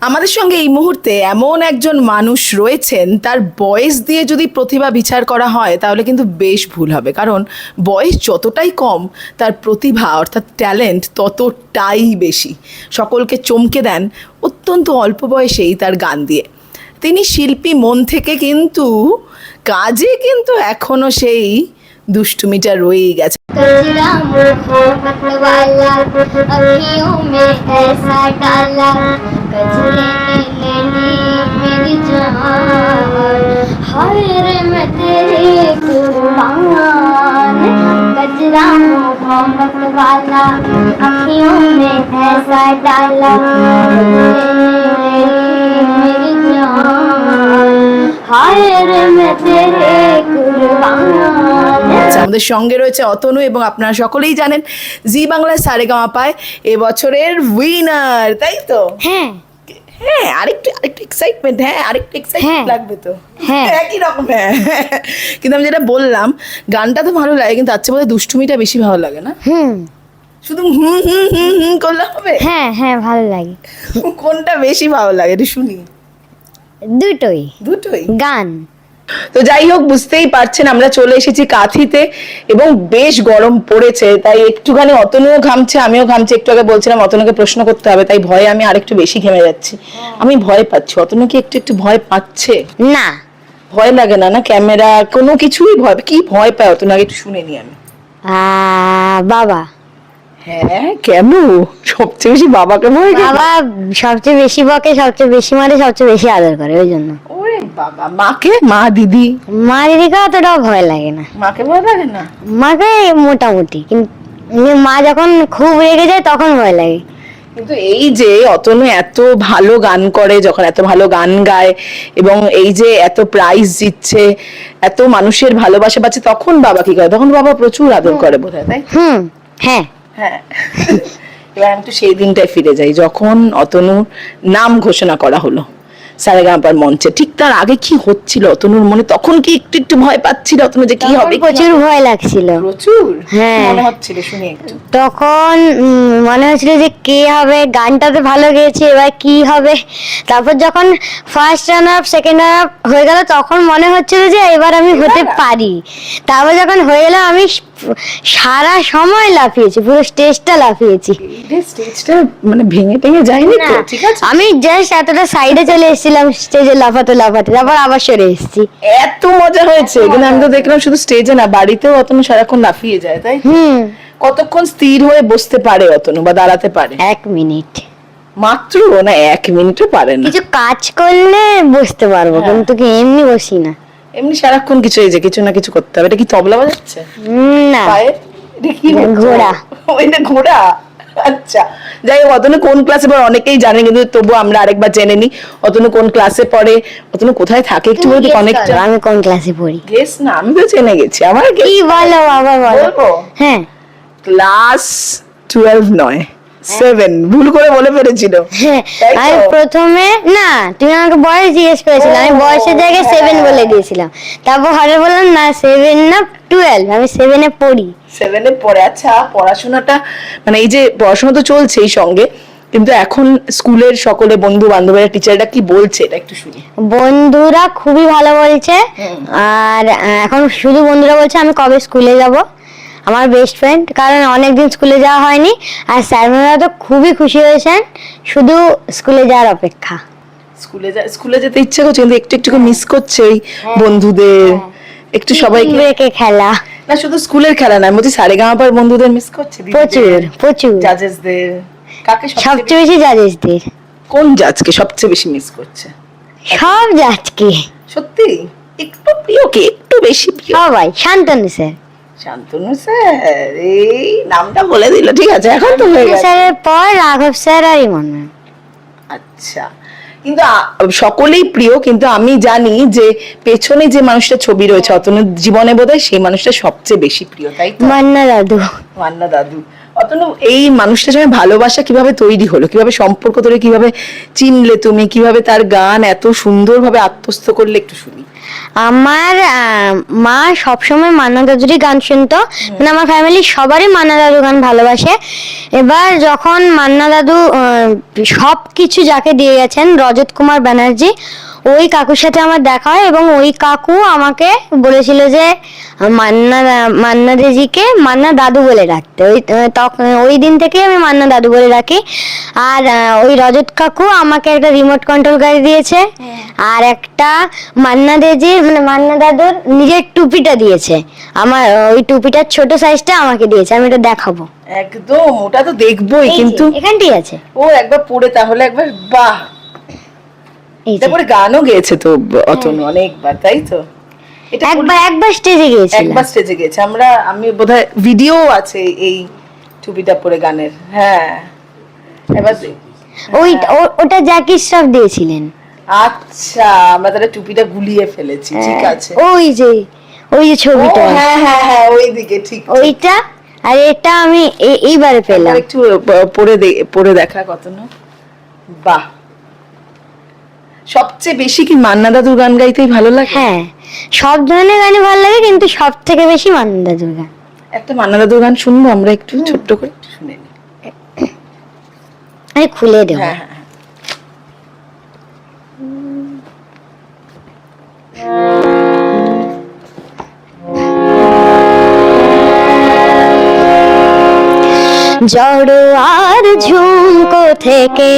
আমাদের সঙ্গে এই মুহূর্তে এমন একজন মানুষ রয়েছেন, তার বয়স দিয়ে যদি প্রতিভা বিচার করা হয়, তাহলে কিন্তু বেশ ভুল হবে। কারণ বয়স যতটাই কম, তার প্রতিভা অর্থাৎ ট্যালেন্ট ততটাই বেশি। সকলকে চমকে দেন অত্যন্ত অল্প বয়সেই তার গান দিয়ে। তিনি শিল্পী মন থেকে কিন্তু, কাজে কিন্তু এখনও সেই দুষ্টুমিটা রয়েই গেছে कजरा मोहब्बत वाला अखियों में ऐसा डाला আমাদের সঙ্গে রয়েছে অতনু এবং আপনারা সকলেই জানেন জি বাংলায় সারেগামা পায় এবছরের উইনার তাই তো? হ্যাঁ। হ্যাঁ আরেকটু আরেকটু এক্সাইটমেন্ট হ্যাঁ আরেকটু এক্সাইটমেন্ট হ্যাঁ। লাগবে তো। হ্যাঁ। একই রকম হ্যাঁ। কিন্তু আমি যেটা বললাম গানটা তো ভালো লাগে কিন্তু তার চেয়ে বোধহয় দুষ্টুমিটা বেশি ভালো লাগে না? হুম। শুধু হুম হুম হুম হুম করলে হবে? হ্যাঁ হ্যাঁ ভালো লাগে। কোনটা বেশি ভালো লাগে একটু শুনি। দুটোই। দুটোই? গান। তো যাই হোক বুঝতেই পারছেন আমরা চলে এসেছি কাঁথিতে এবং বেশ গরম পড়েছে তাই একটুখানি অতনুও ঘামছে আমিও ঘামছি একটু আগে বলছিলাম অতনুকে প্রশ্ন করতে হবে তাই ভয়ে আমি আরেকটু বেশি ঘেমে যাচ্ছি। আমি ভয় পাচ্ছি অতনু কি একটু একটু ভয় পাচ্ছে? না। ভয় লাগে না না ক্যামেরা কোনো কিছুই ভয় কি ভয় পায় অতনু আগে একটু শুনে নি আমি। বাবা। হ্যাঁ কেন? সবচেয়ে বেশি বাবাকে ভয় বাবা সবচেয়ে বেশি বকে সবচেয়ে বেশি মারে সবচেয়ে বেশি আদর করে ওই জন্য। ওরে বাবা মাকে? মা দিদি? মা দিদিকে অতটাও ভয় লাগে না। মাকে ভয় লাগে না? মাকে মোটামুটি কিন্তু মা যখন খুব রেগে যায় তখন ভয় লাগে। কিন্তু এই যে অতনু এত ভালো গান করে যখন এত ভালো গান গায় এবং এই যে এত প্রাইজ জিতছে এত মানুষের ভালোবাসা পাচ্ছে তখন বাবা কি করে? তখন বাবা প্রচুর আদর করে বোধ হয় তাই? হুম হ্যাঁ। হ্যাঁ। এবার আমি একটু সেই দিনটায় ফিরে যাই যখন অতনুর নাম ঘোষণা করা হলো সারেগামাপার মঞ্চে। ঠিক তার আগে কি হচ্ছিল অতনুর মনে? তখন কি একটু একটু ভয় পাচ্ছিল অতনু যে কি হবে? প্রচুর ভয় লাগছিল। প্রচুর? হ্যাঁ। মনে হচ্ছিল? শুনি একটু। তখন মনে হচ্ছিল যে কে হবে? গানটা তো ভালো গেয়েছে এবার কি হবে? তারপর যখন first run up second runner up হয়ে গেল তখন মনে হচ্ছিল যে এবার আমি হতে পারি। তারপর যখন হয়ে গেল আমি সারা সময় লাফিয়েছি পুরো স্টেজটা লাফিয়েছি। স্টেজটা মানে ভেঙে ভেঙে যায়নি তো? ঠিক আছে। আমি জাস্ট এতটা সাইডে চলে এসেছিলাম স্টেজে লাফাতে লাফাতে তারপর আবার সরে এসেছি। এত মজা হয়েছে। কিন্তু আমি তো দেখলাম শুধু স্টেজে না বাড়িতেও অতনু সারাক্ষণ লাফিয়ে যায় তাই? হুম। কতক্ষণ স্থির হয়ে বসতে পারে অতনু বা দাঁড়াতে পারে? এক মিনিট। মাত্র না এক মিনিটও পারে না। কিছু কাজ করলে বসতে পারব হ্যাঁ। কিন্তু কি এমনি বসি না। এমনি সারাক্ষণ কিছু এই যে কিছু না কিছু করতে হবে। এটা কি তবলা বাজাচ্ছে? না। পায়ে এটা কি? ঘোড়া। ঘোড়া? আচ্ছা। যাই হোক অতনু কোন ক্লাসে পড়ে অনেকেই জানে কিন্তু তবু আমরা আরেকবার জেনে নিই। অতনু কোন ক্লাসে পড়ে? অতনু কোথায় থাকে? একটু বলতে অনেকটা আমি কোন ক্লাসে পড়ি? গেস না আমি তো জেনে গেছি। আমার কি বলো বাবা বলো। হ্যাঁ। ক্লাস টুয়েলভ নয়। সেভেন ভুল করে বলে ফেলেছিল। হ্যাঁ আমি প্রথমে না তুমি আমাকে বয়স জিজ্ঞেস করেছিলে। আমি বয়সের জায়গায়। সেভেন বলে দিয়েছিলাম। তারপর হঠাৎ বললাম না সেভেন না টুয়েলভ আমি সেভেনে পড়ি। সেভেনে পড়ে। আচ্ছা পড়াশোনাটা মানে এই যে পড়াশোনা তো চলছেই সঙ্গে কিন্তু এখন স্কুলের সকলে বন্ধু বান্ধবেরা টিচাররা কি বলছে? এটা একটু শুনি। বন্ধুরা খুবই ভালো বলছে। আর এখন শুধু বন্ধুরা বলছে আমি কবে স্কুলে যাব? আমার বেস্ট ফ্রেন্ড কারণ অনেকদিন স্কুলে যাওয়া হয়নি আর স্যার ম্যামরা তো খুবই খুশি হয়েছেন শুধু স্কুলে যাওয়ার অপেক্ষা। স্কুলে যা স্কুলে যেতে ইচ্ছে করছে কিন্তু একটু একটু মিস করছে ওই বন্ধুদের একটু সবাইকে ব্রেকে খেলা। না শুধু স্কুলের খেলা না বলছি সারে গামাপার বন্ধুদের মিস করছে? প্রচুর প্রচুর। জাজেসদের কাকে সবচেয়ে সবচেয়ে বেশি জাজেসদের কোন জাজকে সবচেয়ে বেশি মিস করছে? সব জাজকে সত্যি? একটু প্রিয় কে একটু বেশি প্রিয়। সবাই শান্তনু স্যার শান্তনু স্যার এই নামটা বলে দিল ঠিক আছে এখন তো হয়ে গেছে। স্যারের পর রাঘব স্যার আর ইমন ম্যাম। আচ্ছা কিন্তু সকলেই প্রিয় কিন্তু আমি জানি যে পেছনে যে মানুষটা ছবি রয়েছে অতনু জীবনে বোধহয় সেই মানুষটা সবচেয়ে বেশি প্রিয় তাই মান্না দাদু। মান্না দাদু। অতনু এই মানুষটার সঙ্গে ভালোবাসা কীভাবে তৈরি হলো? কীভাবে সম্পর্ক তৈরি কীভাবে চিনলে তুমি? কীভাবে তার গান এত সুন্দরভাবে আত্মস্থ করলে? একটু শুনি। আমার মা সবসময় মান্না দাদুরই গান শুনতো। মানে আমার ফ্যামিলির সবারই মান্না দাদু গান ভালোবাসে। এবার যখন মান্না দাদু সব কিছু যাকে দিয়ে গেছেন রজত কুমার ব্যানার্জি ওই কাকুর সাথে আমার দেখা হয় এবং ওই কাকু আমাকে বলেছিল যে মান্না মান্না দেজিকে মান্না দাদু বলে ডাকতে। ওই তখন ওই দিন থেকে আমি মান্না দাদু বলে রাখি আর ওই রজত কাকু আমাকে একটা রিমোট কন্ট্রোল গাড়ি দিয়েছে। আর একটা মান্না দেজির মানে মান্না দাদুর নিজের টুপিটা দিয়েছে। আমার ওই টুপিটার ছোট সাইজটা আমাকে দিয়েছে আমি এটা দেখাবো। একদম ওটা তো দেখবোই কিন্তু। এখানটাই আছে। ও একবার পড়ে তাহলে একবার বাহ! তারপরে গানও গেয়েছে তো অতনু অনেকবার তাই তো? এটা একবার একবার স্টেজে গিয়েছিলাম। একবার স্টেজে গেছে আমরা আমি বোধহয় ভিডিও আছে এই টুপিটা পরে গানের। হ্যাঁ। এবার ওই ওটা জ্যাকি শ্রফ দিয়েছিলেন। আচ্ছা আমরা তাহলে টুপিটা গুলিয়ে ফেলেছি ঠিক আছে। ওই যে ওই যে ছবিটা। হ্যাঁ হ্যাঁ হ্যাঁ ওইদিকে ঠিক ঠিক। ওইটা? আর এটা আমি এইবারে পেলাম। একটু পরে পরে দেখা কত না। বাহ। সবচেয়ে বেশি কি মান্না দাদুর গান গাইতেই ভালো লাগে? হ্যাঁ সব ধরনের গানই ভালো লাগে কিন্তু সব থেকে বেশি মান্না দুর্গা একটা মান্না দাদুর গান শুনব আমরা একটু ছোট্ট করে শুনে আরে খুলে দেবো। হ্যাঁ হ্যাঁ। জড়ো আর ঝুমকো থেকে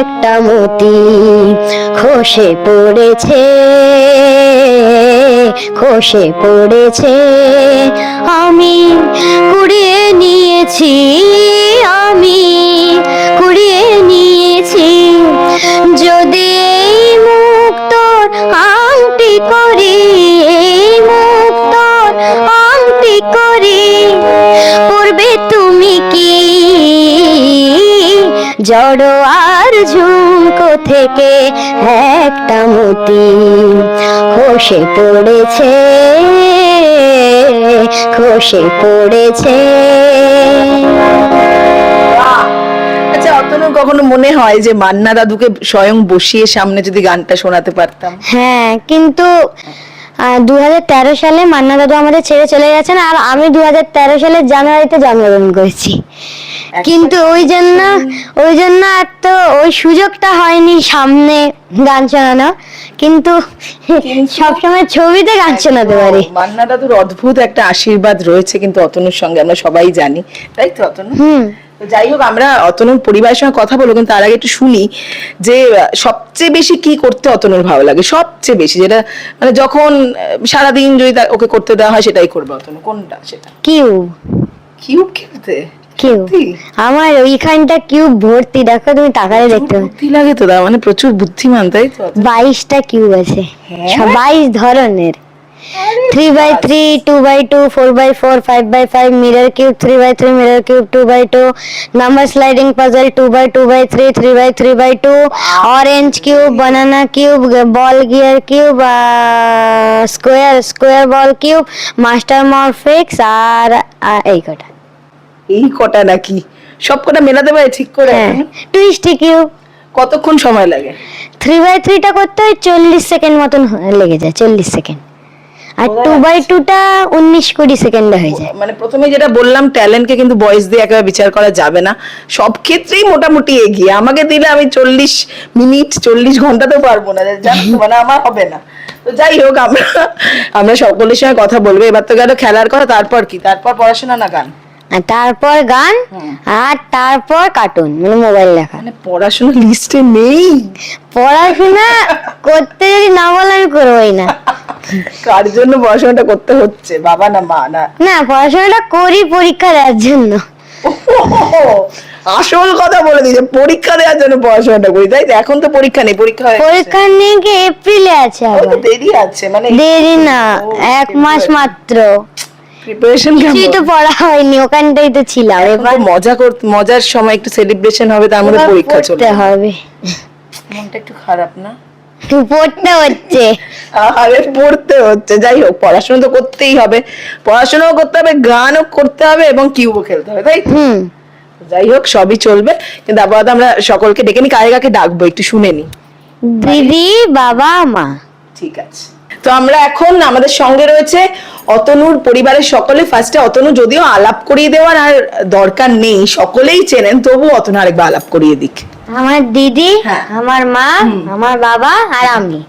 একটা মতি খসে পড়েছে খসে পড়েছে। আমি কুড়িয়ে নিয়েছি জড়ো আর ঝুমকো থেকে একটা মতি খসে পড়েছে খসে পড়েছে বাহ! আচ্ছা অতনু কখনো মনে হয় যে মান্না দাদুকে স্বয়ং বসিয়ে সামনে যদি গানটা শোনাতে পারতাম হ্যাঁ কিন্তু দু সালে মান্না দাদু আমাদের ছেড়ে চলে গেছেন আর আমি দু তেরো সালের জানুয়ারিতে জন্মগ্রহণ করেছি। কিন্তু ওই জন্য ওই জন্য আর তো ওই সুযোগটা হয়নি সামনে গান শোনানো। কিন্তু সবসময় ছবিতে গান শোনাতে পারি। মান্না দাদুর অদ্ভুত একটা আশীর্বাদ রয়েছে কিন্তু অতনুর সঙ্গে আমরা সবাই জানি। তাই তো অতনু? হুম। যাই হোক আমরা অতনুর পরিবারের সঙ্গে কথা বলব কিন্তু তার আগে একটু শুনি যে সবচেয়ে বেশি কি করতে অতনুর ভালো লাগে? সবচেয়ে বেশি যেটা মানে যখন সারাদিন যদি ওকে করতে দেওয়া হয় সেটাই করবে অতনু। কোনটা? সেটা। কিউব। কিউব খেলতে? সত্যি? আমার ওইখানটা কিউব ভর্তি দেখো তুমি তাকালে দেখতে বুদ্ধি লাগে তো মানে প্রচুর বুদ্ধিমান তাই তো? বাইশটা কিউব আছে। হ্যাঁ? বাইশ ধরনের। Three by three two by two four by four five by five mirror cube three by three mirror cube two by two number sliding puzzle two by two by three three by three by two orange cube banana cube ball gear cube square square ball cube master Morphix আর এই কটা। এই কটা নাকি? সব কটা মেলাতে পারে ঠিক করে হ্যাঁ? টুইস্টি কিউব কতক্ষণ সময় লাগে? থ্রি বাই থ্রিটা করতে হয় চল্লিশ সেকেন্ড মতন লেগে যায় চল্লিশ সেকেন্ড আর টু বাই টুটা উনিশ কুড়ি সেকেন্ডে হয়ে যায়। মানে প্রথমে যেটা বললাম ট্যালেন্টকে কিন্তু বয়স দিয়ে একেবারে বিচার করা যাবে না। সব ক্ষেত্রেই মোটামুটি এগিয়ে। আমাকে দিলে আমি চল্লিশ মিনিট চল্লিশ ঘণ্টা তো পারব না। জানো মানে আমার হবে না। তো যাই হোক, আমরা আমরা সকলের সঙ্গে কথা বলব। এবার তো গেল খেলার কথা, তারপর কি? তারপর পড়াশোনা না গান? তারপর গান আর তারপর কার্টুন মানে মোবাইল দেখা। মানে পড়াশোনা লিস্টে নেই? পড়াশোনা করতে যদি না বলে আমি করবোই না। কার জন্য পড়াশোনাটা করতে হচ্ছে? বাবা না মা? না। না পড়াশোনাটা করি পরীক্ষা দেওয়ার জন্য। আসল কথা বলে দিয়েছে পরীক্ষা দেওয়ার জন্য পড়াশোনাটা করি। তাই তো? এখন তো পরীক্ষা নেই পরীক্ষা পরীক্ষা নিয়ে কি এপ্রিলে আছে দেরি আছে মানে দেরি না এক মাস মাত্র। প্রিপারেশন কিছুই তো পড়া হয়নি ওখানটাই তো ছিলাম। এবার মজা করতে মজার সময় একটু সেলিব্রেশন হবে তার মধ্যে পরীক্ষা চলবে। পড়তে হবে। মনটা একটু খারাপ না? পড়তে হচ্ছে। আরে পড়তে হচ্ছে। যাই হোক পড়াশোনা তো করতেই হবে। পড়াশোনাও করতে হবে গানও করতে হবে এবং কিউবও খেলতে হবে তাই? হুম। যাই হোক সবই চলবে। কিন্তু আপাতত আমরা সকলকে ডেকে নি কারে কাকে ডাকবো একটু শুনে নি। দিদি বাবা মা। ঠিক আছে। তো আমরা এখন আমাদের সঙ্গে রয়েছে অতনুর পরিবারের সকলে। ফার্স্টে অতনু যদিও আলাপ করিয়ে দেওয়ার আর দরকার নেই সকলেই চেনেন তবু অতনু আরেকবার আলাপ করিয়ে দিক। আমার দিদি হ্যাঁ। আমার মা আমার বাবা আর আমি।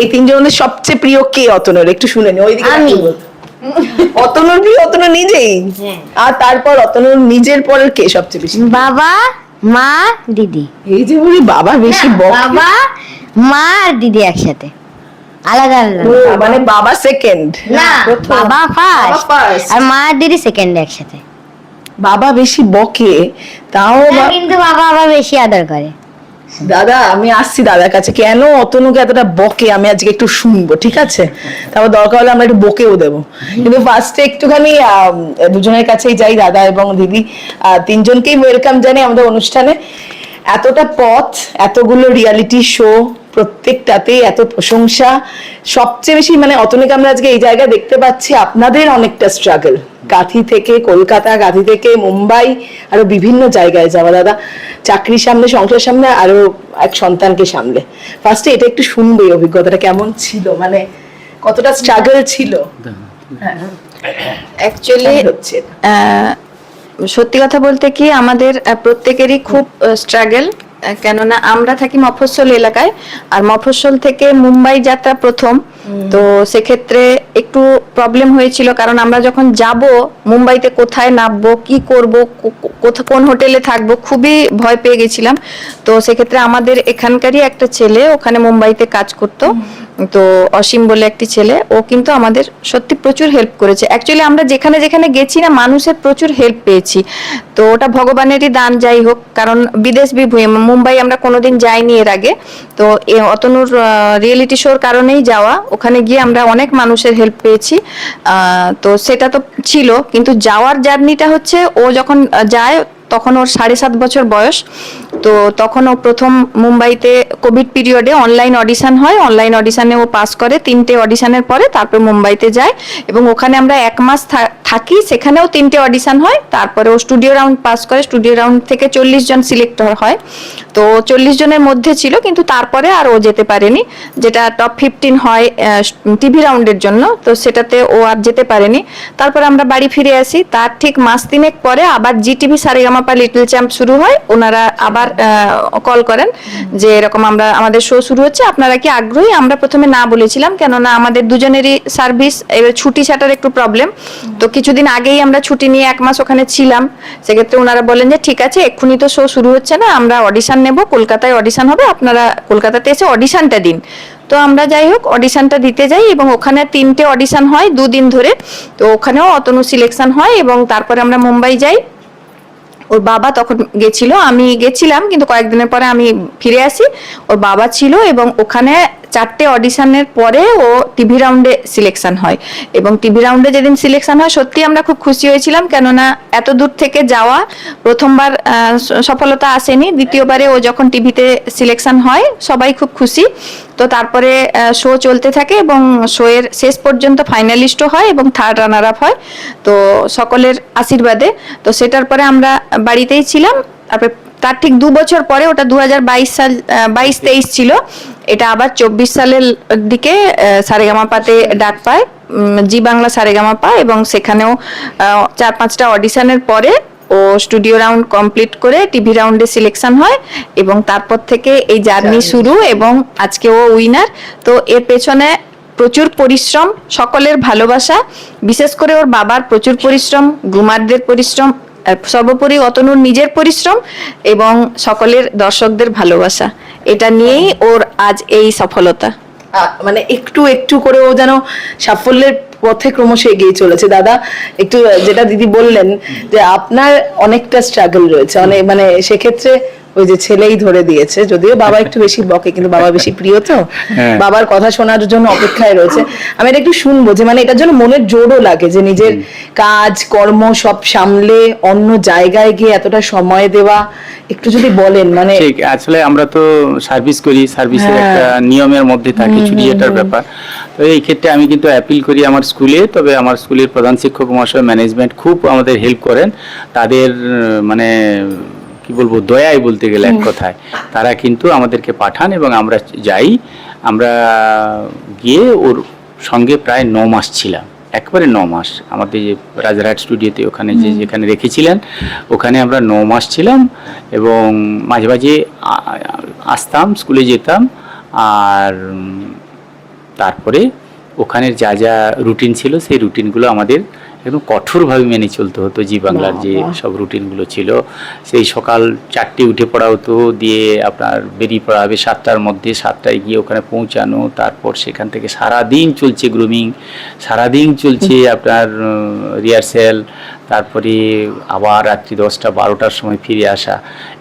এই তিনজনের সবচেয়ে প্রিয় কে অতনুর? একটু শুনে নি ওইদিকে আমি। অতনুর প্রিয় অতনু নিজেই? হ্যাঁ। আর তারপর অতনুর নিজের পরের কে সবচেয়ে বেশি বাবা মা দিদি। এই যে বলি বাবা বেশি বাবা মা আর দিদি একসাথে। আলাদা আলাদা। মানে বাবা সেকেন্ড না বাবা ফার্স্ট আর মা দিদি সেকেন্ড একসাথে। বাবা বেশি বকে তাও বা- কিন্তু বাবা আবার বেশি আদর করে। দাদা আমি আসছি দাদার কাছে। কেন অতনুকে এতটা বকে? আমি আজকে একটু শুনব ঠিক আছে? তারপর দরকার হলে আমরা একটু বকেও দেবো। কিন্তু ফার্স্টে একটুখানি দুজনের কাছেই যাই দাদা এবং দিদি। তিনজনকেই ওয়েলকাম জানাই আমাদের অনুষ্ঠানে। এতটা পথ এতগুলো রিয়ালিটি শো প্রত্যেকটাতেই এত প্রশংসা। সবচেয়ে বেশি মানে অতনুকে আমরা আজকে এই জায়গায় দেখতে পাচ্ছি আপনাদের অনেকটা স্ট্রাগল গাঁথি থেকে কলকাতা গাঁথি থেকে মুম্বাই আরও বিভিন্ন জায়গায় যাওয়া। দাদা চাকরির সামনে সংসার সামনে আরও এক সন্তানকে সামলে। ফার্স্টে এটা একটু শুনব অভিজ্ঞতাটা কেমন ছিল? মানে কতটা স্ট্রাগল ছিল? অ্যাকচুয়ালি? সত্যি কথা বলতে কি আমাদের প্রত্যেকেরই খুব স্ট্রাগল কেননা আমরা থাকি মফস্বল এলাকায় আর মফস্বল থেকে মুম্বাই যাত্রা প্রথম। তো সেক্ষেত্রে একটু প্রবলেম হয়েছিল কারণ আমরা যখন যাব মুম্বাইতে কোথায় নামবো কি করব কোথা কোন হোটেলে থাকব খুবই ভয় পেয়ে গেছিলাম। তো সেক্ষেত্রে আমাদের এখানকারই একটা ছেলে ওখানে মুম্বাইতে কাজ করতো। তো অসীম বলে একটি ছেলে, ও কিন্তু আমাদের সত্যি প্রচুর হেল্প করেছে। অ্যাকচুয়ালি আমরা যেখানে যেখানে গেছি না, মানুষের প্রচুর হেল্প পেয়েছি। তো ওটা ভগবানেরই দান যাই হোক, কারণ বিদেশ বিভূমি মুম্বাই আমরা কোনোদিন যাইনি এর আগে। তো এ অতনুর রিয়েলিটি শোর কারণেই যাওয়া। ওখানে গিয়ে আমরা অনেক মানুষের হেল্প পেয়েছি। তো সেটা তো ছিল, কিন্তু যাওয়ার জার্নিটা হচ্ছে, ও যখন যায় তখন ওর সাড়ে সাত বছর বয়স। তো তখন ও প্রথম মুম্বাইতে কোভিড পিরিয়ডে অনলাইন অডিশন হয়। অনলাইন অডিশনে ও পাস করে। তিনটে অডিশনের পরে তারপর মুম্বাইতে যায় এবং ওখানে আমরা এক মাস থাকি। সেখানেও তিনটে অডিশন হয়। তারপরে ও স্টুডিও রাউন্ড পাস করে। স্টুডিও রাউন্ড থেকে চল্লিশ জন সিলেক্টর হয়। তো চল্লিশ জনের মধ্যে ছিল কিন্তু তারপরে আর ও যেতে পারেনি। যেটা টপ ফিফটিন হয় টিভি রাউন্ডের জন্য। তো সেটাতে ও আর যেতে পারেনি। তারপর আমরা বাড়ি ফিরে আসি। তার ঠিক মাস তিনেক পরে আবার Zee TV Saregamapa little champ শুরু হয়, ওনারা আবার কল করেন যে এরকম আমরা, আমাদের শো শুরু হচ্ছে, আপনারা কি আগ্রহী? আমরা প্রথমে না বলেছিলাম, কেননা আমাদের দুজনেরই সার্ভিস এবার ছুটি ছাটার একটু প্রবলেম তো কিছুদিন আগেই আমরা ছুটি নিয়ে এক মাস ওখানে ছিলাম। সেক্ষেত্রে ওনারা বলেন যে, ঠিক আছে, এক্ষুনি তো শো শুরু হচ্ছে না, আমরা অডিশন নেব, কলকাতায় অডিশন হবে, আপনারা কলকাতাতে এসে অডিশনটা দিন। তো আমরা যাই হোক অডিশনটা দিতে যাই এবং ওখানে তিনটে অডিশন হয় দুদিন ধরে। তো ওখানেও অতনু সিলেকশন হয় এবং তারপরে আমরা মুম্বাই যাই। ওর বাবা তখন গেছিল, আমি গেছিলাম, কিন্তু কয়েকদিনের পরে আমি ফিরে আসি। ওর বাবা ছিল এবং ওখানে চারটে অডিশনের পরে ও টিভি রাউন্ডে সিলেকশন হয়। এবং টিভি রাউন্ডে যেদিন সিলেকশন হয়, সত্যি আমরা খুব খুশি হয়েছিলাম। কেননা এত দূর থেকে যাওয়া প্রথমবার সফলতা আসেনি। দ্বিতীয়বারে ও যখন টিভিতে সিলেকশন হয়, সবাই খুব খুশি। তো তারপরে শো চলতে থাকে এবং শো এর শেষ পর্যন্ত ফাইনালিস্টও হয় এবং থার্ড রানার আপ হয়। তো সকলের আশীর্বাদে। তো সেটার পরে আমরা বাড়িতেই ছিলাম। তারপরে, তার ঠিক দু বছর পরে, ওটা দু হাজার বাইশ সাল বাইশ তেইশ ছিল। এটা আবার চব্বিশ সালের দিকে সারেগামাপাতে ডাক পায় জি বাংলা সারেগামাপা এবং সেখানেও চার পাঁচটা অডিশনের পরে ও স্টুডিও রাউন্ড কমপ্লিট করে টিভি রাউন্ডে সিলেকশন হয় এবং তারপর থেকে এই জার্নি শুরু এবং আজকে ও উইনার। তো এর পেছনে প্রচুর পরিশ্রম সকলের ভালোবাসা বিশেষ করে ওর বাবার প্রচুর পরিশ্রম গুমারদের পরিশ্রম সর্বোপরি অতনুর নিজের পরিশ্রম এবং সকলের দর্শকদের ভালোবাসা। এটা নিয়েই ওর আজ এই সফলতা। মানে একটু একটু করে ও যেন সাফল্যের পথে ক্রমশ এগিয়ে চলেছে। দাদা, একটু যেটা দিদি বললেন যে আপনার অনেকটা স্ট্রাগল রয়েছে। অনেক মানে সেক্ষেত্রে ওই যে ছেলেই ধরে দিয়েছে। যদিও বাবা একটু বেশি বকে কিন্তু বাবা বেশি প্রিয় তো। হ্যাঁ। বাবার কথা শোনার জন্য অপেক্ষায় রয়েছে। আমি এটা একটু শুনব যে মানে এটার জন্য মনের জোরও লাগে যে নিজের কাজ কর্ম সব সামলে অন্য জায়গায় গিয়ে এতটা সময় দেওয়া একটু যদি বলেন মানে ঠিক আসলে আমরা তো সার্ভিস করি সার্ভিসের হ্যাঁ। একটা নিয়মের মধ্যে থাকে ছুটি এটার ব্যাপার। তো এই ক্ষেত্রে আমি কিন্তু অ্যাপিল করি আমার স্কুলে তবে আমার স্কুলের প্রধান শিক্ষক মহাশয় ম্যানেজমেন্ট খুব আমাদের হেল্প করেন। তাদের মানে কি বলব দয়ায় বলতে গেলে এক কথায়। তারা কিন্তু আমাদেরকে পাঠান এবং আমরা যাই। আমরা গিয়ে ওর সঙ্গে প্রায় ন মাস ছিলাম। একবারে ন মাস। আমাদের যে রাজারহাট স্টুডিওতে ওখানে যে যেখানে রেখেছিলেন ওখানে আমরা ন মাস ছিলাম এবং মাঝে মাঝে আসতাম স্কুলে যেতাম আর তারপরে ওখানের যা যা রুটিন ছিল সেই রুটিনগুলো আমাদের একদম কঠোরভাবে মেনে চলতে হতো জি বাংলার যে সব রুটিনগুলো ছিল। সেই সকাল চারটে উঠে পড়া হতো দিয়ে আপনার বেরিয়ে পড়া হবে সাতটার মধ্যে। সাতটায় গিয়ে ওখানে পৌঁছানো তারপর সেখান থেকে সারা দিন চলছে গ্রুমিং সারাদিন চলছে আপনার রিহার্সেল তারপরে আবার রাত্রি দশটা বারোটার সময় ফিরে আসা।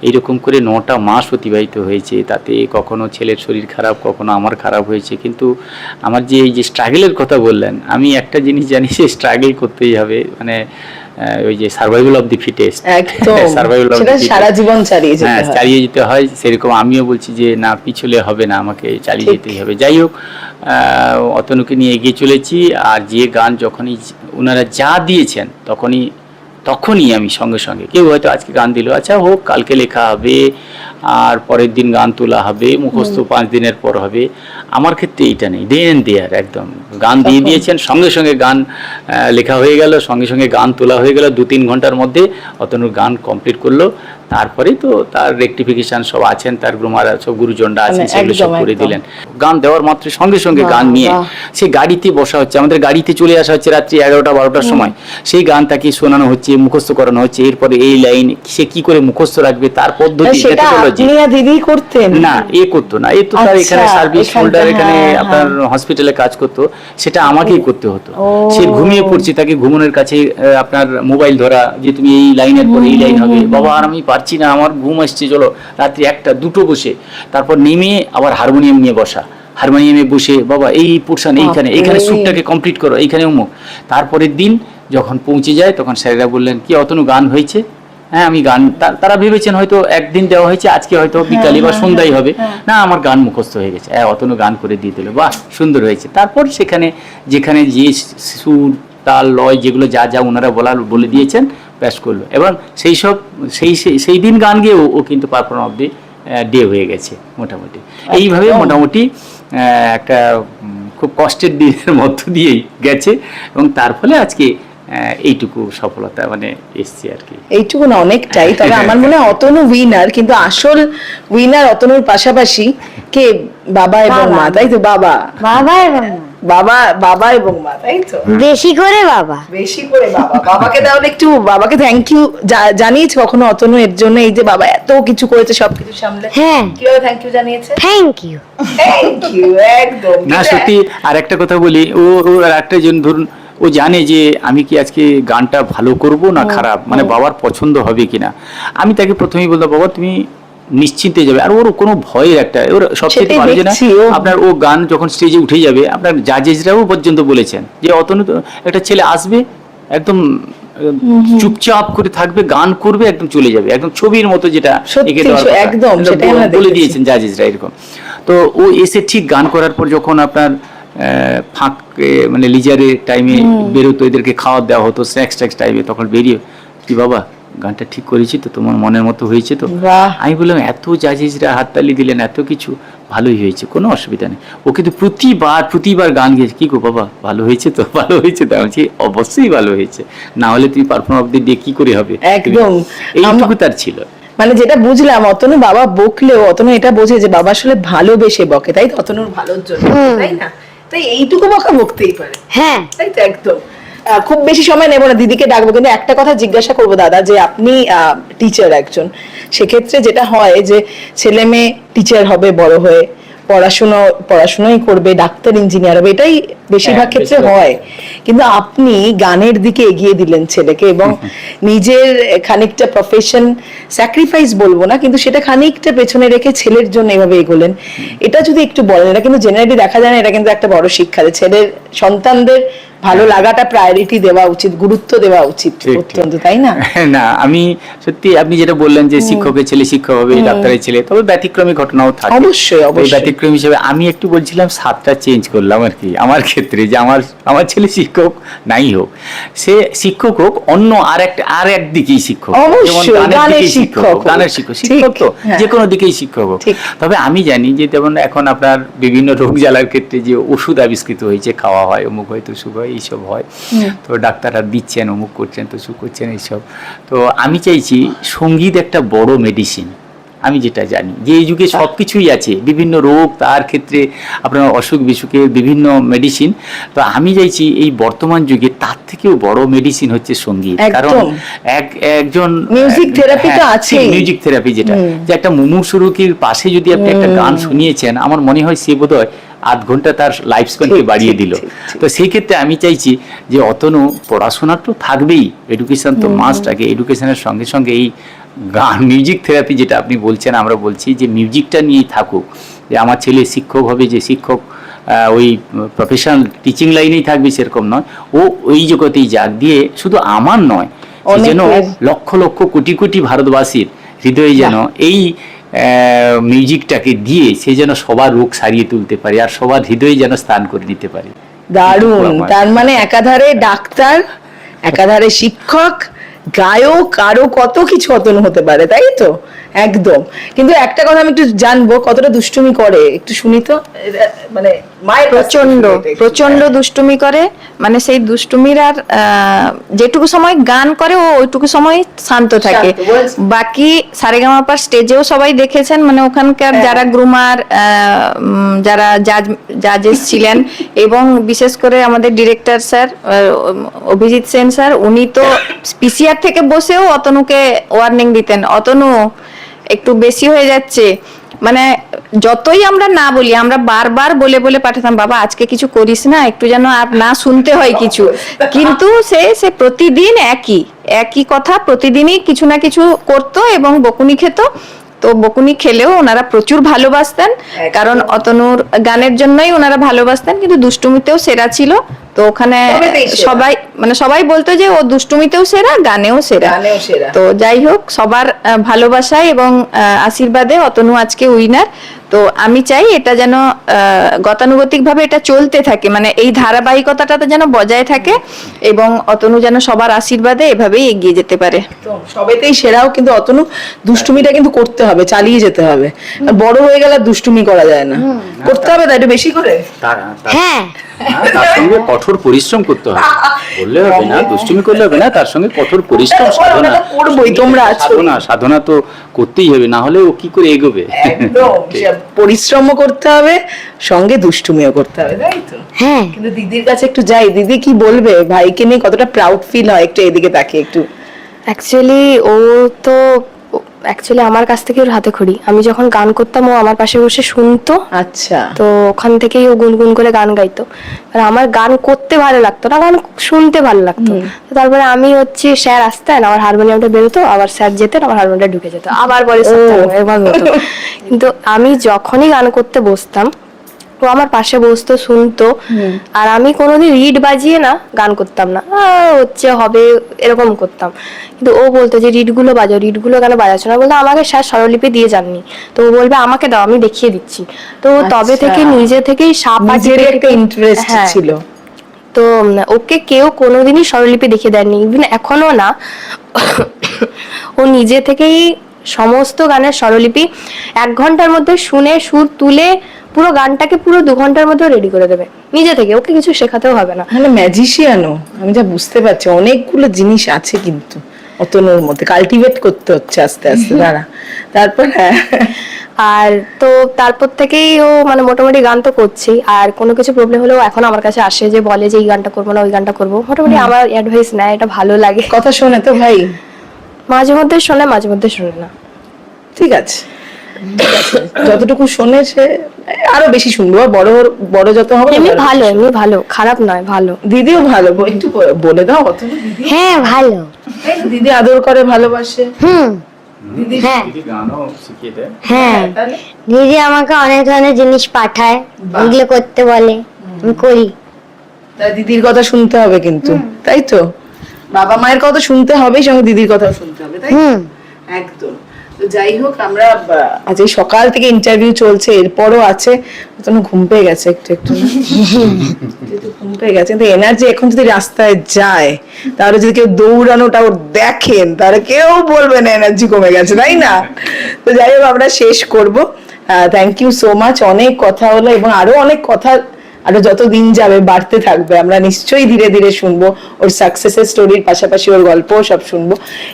এইরকম করে নটা মাস অতিবাহিত হয়েছে। তাতে কখনো ছেলের শরীর খারাপ কখনো আমার খারাপ হয়েছে। কিন্তু আমার যে এই যে স্ট্রাগলের কথা বললেন আমি একটা জিনিস জানি যে স্ট্রাগল করতেই হবে। মানে ওই যে survival of the fittest survival of সেটা সারা জীবন চালিয়ে যেতে হয় চালিয়ে যেতে হয়। সেরকম আমিও বলছি যে না পিছলে হবে না আমাকে চালিয়ে যেতেই হবে। যাই হোক অতনুকে নিয়ে এগিয়ে চলেছি। আর যে গান যখনই ওনারা যা দিয়েছেন তখনই তখনই আমি সঙ্গে সঙ্গে কেউ হয়তো আজকে গান দিল আচ্ছা হোক কালকে লেখা হবে আর পরের দিন গান তোলা হবে মুখস্থ পাঁচ দিনের পর হবে। আমার ক্ষেত্রে এইটা নেই দেন দেয়ার একদম। গান দিয়ে দিয়েছেন সঙ্গে সঙ্গে গান লেখা হয়ে গেল সঙ্গে সঙ্গে গান তোলা হয়ে গেল দু তিন ঘণ্টার মধ্যে অতনুর গান কমপ্লিট করল। তারপরে তো তার রেকটিফিকেশন সব আছেন তার গ্রুমার সব গুরুজনরা আছেন মানে সেগুলো সব করে দিলেন। গান দেওয়ার মাত্র সঙ্গে সঙ্গে গান নিয়ে বাহ। সে গাড়িতে বসা হচ্ছে আমাদের গাড়িতে চলে আসা হচ্ছে রাত্রি এগারোটা বারোটার সময়। সেই গান তাকে শোনানো হচ্ছে মুখস্থ করানো হচ্ছে এরপরে এই লাইন সে কি করে মুখস্থ রাখবে তার পদ্ধতি দিদি করতেন। না এ করতো না এ তো তার আচ্ছা, এখানে সার্ভিস হোল্ডার এখানে হ্যাঁ, আপনার। হসপিটালে কাজ করতো সেটা আমাকেই করতে হতো। সে ঘুমিয়ে পড়ছে তাকে ঘুমনের কাছে আপনার মোবাইল ধরা যে তুমি এই লাইনের পরে এই লাইন হবে বাবা আর আমি পারছি না আমার ঘুম আসছে চলো। রাত্রি একটা দুটো বসে। তারপর নেমে আবার হারমোনিয়াম নিয়ে বসা। হারমোনিয়ামে বসে বাবা এই পোর্শন এইখানে এইখানে। সুরটাকে কমপ্লিট করো এইখানে অমুক তারপরের দিন যখন পৌঁছে যায় তখন স্যারেরা বললেন কি অতনু গান হয়েছে? হ্যাঁ আমি গান তারা ভেবেছেন হয়তো একদিন দেওয়া হয়েছে আজকে হয়তো বিকালে বা সন্ধ্যায় হবে। না আমার গান মুখস্থ হয়ে গেছে। হ্যাঁ অতনু গান করে দিয়ে দিল বাহ সুন্দর হয়েছে। তারপর সেখানে যেখানে যে সুর তাল লয় যেগুলো যা যা ওনারা বলার বলে দিয়েছেন ব্যাস করল। এবং সেই সব সেই সেই- সেই দিন গান গিয়ে ও- ও কিন্তু পারফর্ম অফ দি ডে হয়ে গেছে মোটামুটি। এইভাবে মোটামুটি একটা খুব কষ্টের দিনের মধ্য দিয়েই গেছে। এবং তার ফলে আজকে এইটুকু সফলতা মানে এসছে আর কি। এইটুকু না অনেকটাই। তবে আমার মনে হয় অতনু উইনার কিন্তু আসল উইনার অতনুর পাশাপাশি কে? বাবা এবং মা তাই তো? বাবা। বাবা এবং মা। বাবা বাবা এবং মা তাই তো? বেশি করে বাবা। বেশি করে বাবা। বাবাকে তাহলে একটু বাবাকে থ্যাংক ইউ জানিয়েছে কখনো অতনু এর জন্য এই যে বাবা এত কিছু করেছে সবকিছু সামলে। হ্যাঁ। কীভাবে থ্যাংক ইউ জানিয়েছে? থ্যাংক ইউ থ্যাংক ইউ একদম না সত্যি আর একটা কথা বলি ও ও আর একটা জন ধরুন ও জানে যে আমি কি আজকে গানটা ভালো করব না খারাপ? মানে বাবার পছন্দ হবে কিনা? আমি তাকে প্রথমেই বলতাম বাবা তুমি নিশ্চিন্তে যাবে। আর ওর কোনো ভয়ের একটা ওর সবচেয়ে ভালো যে না আপনার ও গান যখন স্টেজে উঠে যাবে আপনার জাজেসরাও পর্যন্ত বলেছেন যে অতনু একটা ছেলে আসবে একদম চুপচাপ করে থাকবে গান করবে একদম চলে যাবে। একদম ছবির মতো যেটা। একদম, বলে দিয়েছেন জাজেসরা এরকম। তো ও এসে ঠিক গান করার পর যখন আপনার ফাঁক মানে লিজারের টাইমে বেরোতো এদেরকে খাওয়া দেওয়া হতো স্ন্যাক্স ট্যাক্স টাইমে তখন বেরিয়ে কি বাবা? গানটা ঠিক করেছি তো তোমার মনের মতো হয়েছে তো? আমি বললাম এত জাজেসরা হাততালি দিলেন এত কিছু ভালোই হয়েছে কোনো অসুবিধা নেই। ও কিন্তু প্রতিবার প্রতিবার গান গেয়েছে। কি গো বাবা ভালো হয়েছে তো? ভালো হয়েছে তো? আমি অবশ্যই ভালো হয়েছে। না হলে তুমি পারফর্ম অফ দি ডে কি করে হবে? একদম। এইটুকু তার ছিল। মানে যেটা বুঝলাম অতনু বাবা বকলেও অতনু এটা বোঝে যে বাবা আসলে ভালোবেসে বকে তাই তো? অতনুর ভালোর জন্য তাই না? তাই এইটুকু বকা বকতেই পারে। হ্যাঁ। তাই তো? একদম। খুব বেশি সময় নেব না দিদিকে ডাকবো কিন্তু একটা কথা জিজ্ঞাসা করব দাদা যে আপনি টিচার একজন সেক্ষেত্রে যেটা হয় যে ছেলে মেয়ে টিচার হবে বড় হয়ে পড়াশুনো পড়াশুনোই করবে ডাক্তার ইঞ্জিনিয়ার হবে এটাই বেশিরভাগ হ্যাঁ, ক্ষেত্রে হয়। কিন্তু আপনি গানের দিকে এগিয়ে দিলেন ছেলেকে এবং নিজের খানিকটা প্রফেশন স্যাক্রিফাইস বলব না কিন্তু সেটা খানিকটা পেছনে রেখে ছেলের জন্য এভাবে এগোলেন। এটা যদি একটু বলেন এটা কিন্তু জেনারেলি দেখা যায় না এটা কিন্তু একটা বড় শিক্ষা যে ছেলের সন্তানদের ভালো লাগাটা প্রায়োরিটি দেওয়া উচিত গুরুত্ব দেওয়া উচিত। অত্যন্ত তাই না না আমি সত্যি আপনি যেটা বললেন যে শিক্ষকের ছেলে শিক্ষক হবে ডাক্তারের ছেলে তবে ব্যতিক্রমী ঘটনাও থাকে অবশ্যই, অবশ্যই। ব্যতিক্রম হিসেবে আমি একটু বলছিলাম সাতটা চেঞ্জ করলাম আর কি আমার ক্ষেত্রে যে আমার আমার ছেলে শিক্ষক নাই হোক সে শিক্ষক হোক অন্য আর একটা আর একদিকেই শিক্ষক। যেমন গানের শিক্ষক গানের শিক্ষক শিক্ষক তো হ্যাঁ। যে কোনো দিকেই শিক্ষক হোক তবে আমি জানি যে যেমন এখন আপনার বিভিন্ন রোগ জ্বালার ক্ষেত্রে যে ওষুধ আবিষ্কৃত হয়েছে খাওয়া হয় অমুক হয় তুসুক হয় এইসব হয়। তো ডাক্তাররা দিচ্ছেন অমুক করছেন তো তুসুক করছেন এইসব। তো আমি চাইছি সংগীত একটা বড় মেডিসিন আমি যেটা জানি যে এই যুগে সব কিছুই আছে বিভিন্ন রোগ তার ক্ষেত্রে আপনার অসুখ বিসুখের বিভিন্ন মেডিসিন তো আমি চাইছি এই বর্তমান যুগে তার থেকেও বড় মেডিসিন হচ্ছে সংগীত। কারণ এক একজন মিউজিক তো হ্যাঁ, আছেই। মিউজিক থেরাপি যেটা যে একটা মুমূর্ষু রোগীর পাশে যদি আপনি একটা গান শুনিয়েছেন আমার মনে হয় সে বোধহয় আধ ঘণ্টা তার লাইফ স্প্যানকে বাড়িয়ে দিল। তো সেই ক্ষেত্রে আমি চাইছি যে অতনু পড়াশোনা তো থাকবেই এডুকেশন তো মাস্ট আগে এডুকেশনের সঙ্গে সঙ্গে এই গান মিউজিক থেরাপি যেটা আপনি বলছেন আমরা বলছি যে মিউজিকটা নিয়েই থাকুক। যে আমার ছেলে শিক্ষক হবে যে শিক্ষক ওই প্রফেশনাল টিচিং লাইনেই থাকবে সেরকম নয়। ও ওই জগতেই যাক দিয়ে শুধু আমার নয় যেন লক্ষ লক্ষ কোটি কোটি ভারতবাসীর হৃদয়ে যেন এই মিউজিকটাকে দিয়ে সে যেন সবার রোগ সারিয়ে তুলতে পারে আর সবার হৃদয়ে যেন স্থান করে নিতে পারে। দারুণ। তার মানে একাধারে ডাক্তার একাধারে শিক্ষক গায়ক আরও কত কিছু অতন হতে পারে তাই তো? একদম। কিন্তু একটা কথা আমি একটু জানব কতটা দুষ্টুমি করে? একটু শুনি তো। মানে প্রচণ্ড প্রচণ্ড দুষ্টুমি করে মানে সেই দুষ্টুমির আর যেটুকু সময় গান করে ও ওইটুকু সময় শান্ত থাকে। বাকি সারেগামাপার স্টেজেও সবাই দেখেছেন মানে ওখানকার হ্যাঁ। যারা গ্রুমার যারা জাজ জাজেস ছিলেন এবং বিশেষ করে আমাদের director sir Abhijit Sen sir উনি তো পিসিআর থেকে বসেও অতনুকে ওয়ার্নিং দিতেন। অতনু একটু বেশি হয়ে যাচ্ছে। মানে যতই আমরা না বলি, আমরা বারবার বলে বলে পাঠাতাম, বাবা, আজকে কিছু করিস না, একটু যেন আর না শুনতে হয় কিছু। কিন্তু সে সে প্রতিদিন একই একই কথা প্রতিদিনই কিছু না কিছু করতো এবং বকুনি খেত। তো বকুনি খেলেও ওনারা প্রচুর ভালোবাসতেন কারণ অতনুর গানের জন্যই ওনারা ভালোবাসতেন কিন্তু দুষ্টুমিতেও সেরা ছিল। তো ওখানে সবাই মানে সবাই বলতো যে ও দুষ্টুমিতেও সেরা গানেও সেরা। তো যাই হোক সবার ভালোবাসায় এবং আশীর্বাদে অতনু আজকে উইনার তো আমি চাই এটা যেন গতানুগতিক ভাবে এটা চলতে থাকে। মানে এই ধারাবাহিকতাটা তো যেন বজায় থাকে এবং অতনু যেন সবার আশীর্বাদে এভাবেই এগিয়ে যেতে পারে। সবেতেই সেরাও কিন্তু অতনু দুষ্টুমিটা কিন্তু করতে হবে চালিয়ে যেতে হবে। বড় হয়ে গেলে দুষ্টুমি করা যায় না। করতে হবে তাই একটু বেশি করে? হ্যাঁ, তার সঙ্গে কঠোর পরিশ্রম করতে হবে। বললে হবে না দুষ্টুমি করলে হবে না তার সঙ্গে কঠোর পরিশ্রম সাধনা। করবোই, তোমরা সাধনা সাধনা তো করতেই হবে না হলে ও কি করে এগোবে? পরিশ্রমও করতে হবে সঙ্গে দুষ্টুমিও করতে হবে তাই তো? হ্যাঁ। কিন্তু দিদির কাছে একটু যাই দিদি কি বলবে? ভাইকে নিয়ে কতটা প্রাউড ফিল হয় একটু এদিকে তাকিয়ে একটু। অ্যাকচুয়ালি ও তো অ্যাকচুয়ালি আমার কাছ থেকে ওর হাতে খড়ি। আমি যখন গান করতাম ও আমার পাশে বসে শুনতো। আচ্ছা। তো ওখান থেকেই ও গুনগুন করে গান গাইতো। আর আমার গান করতে ভালো লাগতো না গান শুনতে ভালো লাগতো। তারপরে আমি হচ্ছে স্যার আসতেন আমার হারমোনিয়ামটা বেরোতো আবার স্যার যেতেন আমার হারমোনিয়ামটা ঢুকে যেত। আবার বলে এভাবে হতো। কিন্তু আমি যখনই গান করতে বসতাম ও আমার পাশে বসতো শুনতো। আর আমি কোনোদিন রিড বাজিয়ে না গান করতাম না। হচ্ছে হবে এরকম করতাম। কিন্তু ও বলতো যে রিডগুলো বাজাও রিডগুলো কেন বাজাচ্ছ না? বলতো আমাকে স্যার স্বরলিপি দিয়ে যাননি। তো ও বলবে আমাকে দাও আমি দেখিয়ে দিচ্ছি। তো তবে আচ্ছা। থেকে নিজে থেকেই সাপ একটা ইন্টারেস্ট হ্যাঁ, ছিল। তো ওকে কেউ কোনোদিনই স্বরলিপি দেখিয়ে দেয়নি। ইভেন এখনও না ও নিজে থেকেই সমস্ত গানের স্বরলিপি এক ঘণ্টার মধ্যে শুনে সুর তুলে পুরো গানটাকে পুরো দু ঘণ্টার মধ্যে রেডি করে দেবে। নিজে থেকে ওকে কিছু শেখাতেও হবে না। মানে ম্যাজিশিয়ানও আমি যা বুঝতে পারছি অনেকগুলো জিনিস আছে কিন্তু অতনুর মধ্যে কাল্টিভেট করতে হচ্ছে আস্তে আস্তে দাঁড়া। তারপর হ্যাঁ। আর তো তারপর থেকেই ও মানে মোটামুটি গান তো করছেই আর কোনো কিছু প্রবলেম হলেও এখন আমার কাছে আসে যে বলে যে এই গানটা করব না ওই গানটা করব। মোটামুটি আমার অ্যাডভাইস নেয় এটা ভালো লাগে। কথা শোনে তো ভাই। মাঝে মধ্যে শোনে মাঝে মধ্যে শোনে না। ঠিক আছে। যতটুকু শোনে সে আরও বেশি শুনব। বড় বড় যত হবে এমনি ভালো এমনি ভালো খারাপ নয় ভালো। দিদিও ভালো। একটু বলে দাও দিদি? হ্যাঁ ভালো। দিদি আদর করে ভালোবাসে। হুম। হ্যাঁ। দিদি গানও শিখিয়ে দেয়। হ্যাঁ। তাহলে? দিদি আমাকে অনেক ধরনের জিনিস পাঠায় এগুলো করতে বলে আমি করি। তাই দিদির কথা শুনতে হবে কিন্তু তাই তো? বাবা মায়ের কথা শুনতে হবে সঙ্গে দিদির কথা শুনতে হবে তাই একদম। যাই হোক, আমরা আজ এই সকাল থেকে ইন্টারভিউ চলছে, এরপরও আছে। তখন ঘুম পেয়ে গেছে একটু একটু ঘুম পেয়ে গেছে, কিন্তু এনার্জি এখন যদি রাস্তায় যায়, তাহলে যদি কেউ দৌড়ানোটা ওর দেখেন, তাহলে কেউ বলবে না এনার্জি কমে গেছে, তাই না? তো যাই হোক, আমরা শেষ করব। থ্যাংক ইউ সো মাচ অনেক কথা হলো এবং আরও অনেক কথা আরও যত দিন যাবে বাড়তে থাকবে। আমরা নিশ্চয়ই ধীরে ধীরে শুনব ওর সাকসেসের স্টোরির পাশাপাশি ওর গল্প সব শুনব।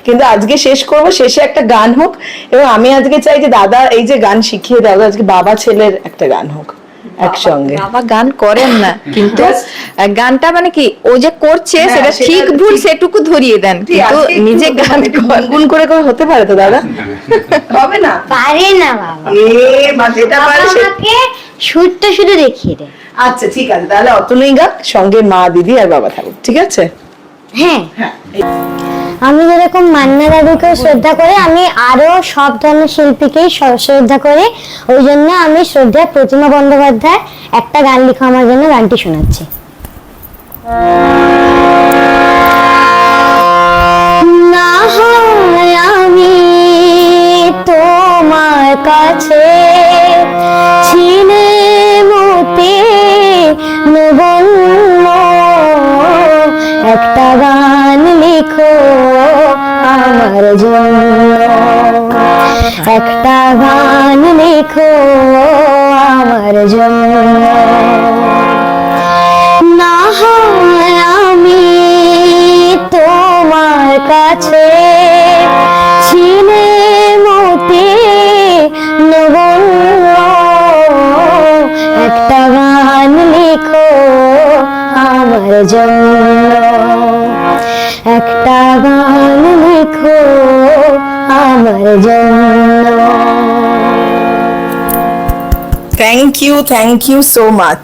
কিন্তু আজকে শেষ করব শেষে একটা গান হোক এবং আমি আজকে চাই যে দাদা এই যে গান শিখিয়ে দাদা আজকে বাবা ছেলের একটা গান হোক একসঙ্গে। বাবা গান করেন না কিন্তু গানটা মানে কি ও যে করছে হ্যাঁ, সেটা ঠিক ভুল সেটুকু ধরিয়ে দেন কিন্তু নিজে গান একটু গুনগুন করে করে হতে পারে তো দাদা? হবে না? পারে না বাবা। এ মা যেটা পারে সে সুরটা শুধু দেখিয়ে দেয় আচ্ছা ঠিক আছে তাহলে অতনুই গাক সঙ্গে মা দিদি আর বাবা থাকুক ঠিক আছে? হ্যাঁ। হ্যাঁ আমি যেরকম মান্না দাদুকে শ্রদ্ধা করে আমি আরও সব ধরনের শিল্পীকেই শ্রদ্ধা করি। ওই জন্য আমি শ্রদ্ধা প্রতিমা বন্দ্যোপাধ্যায় একটা গান লিখো আমার জন্য গানটি শোনাচ্ছি। না আমি তোমার কাছে ছিলে একটা গান লিখো আমার জন্য। একটা গান লিখো আমার জন্য। না হয় আমি তোমার কাছে ছিলে মতে নবন্য একটা গান লিখো আমার জন্য। একটা গান লিখো আমার জন্য। Thank you thank you so much